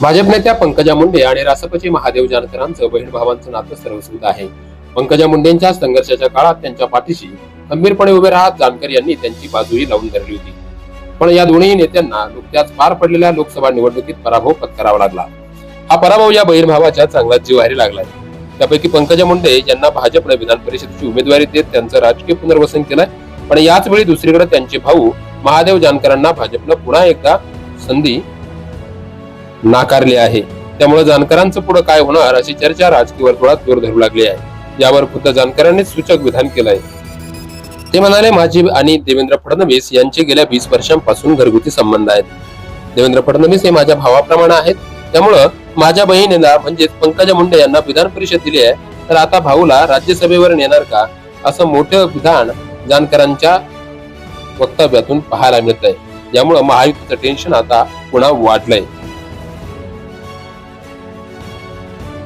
भाजप नेत्या पंकजा मुंडे आणि रासपचे महादेव जानकरांचं बहीण भावांचं नातं सर्वस्कृत आहे. पंकजा मुंडेंच्या संघर्षाच्या काळात त्यांच्या पाठीशी खंबीरपणे उभे राहत जानकर यांनी त्यांची बाजूही लावून धरली होती. पण या दोन्ही नेत्यांना नुकत्याच पार पडलेल्या लोकसभा निवडणुकीत पराभव पत्करावा लागला. हा पराभव या बहिणभावाच्या चांगलाच जिवारी लागलाय. त्यापैकी पंकजा मुंडे यांना भाजपने विधान परिषदेची उमेदवारी देत त्यांचं राजकीय पुनर्वसन केलंय. पण याच वेळी दुसरीकडे त्यांचे भाऊ महादेव जानकरांना भाजपनं पुन्हा एकदा संधी नाकारली आहे. त्यामुळे जानकरांचं पुढे काय होणार अशी चर्चा राजकीय वर्तुळात जोर धरू लागली आहे. यावर खुद्द जानकरांनीच सूचक विधान केलंय. ते म्हणाले माझी आणि देवेंद्र फडणवीस यांचे गेल्या वीस वर्षांपासून घरगुती संबंध आहेत. देवेंद्र फडणवीस हे माझ्या भावाप्रमाणे आहेत. त्यामुळं माझ्या बहिणीला म्हणजेच पंकजा मुंडे यांना विधान परिषद दिली आहे. तर आता भाऊला राज्यसभेवर नेणार का? असं मोठं विधान जानकरांच्या वक्तव्यातून पाहायला मिळत आहे यामुळं महायुतीचं टेन्शन आता पुन्हा वाढलंय.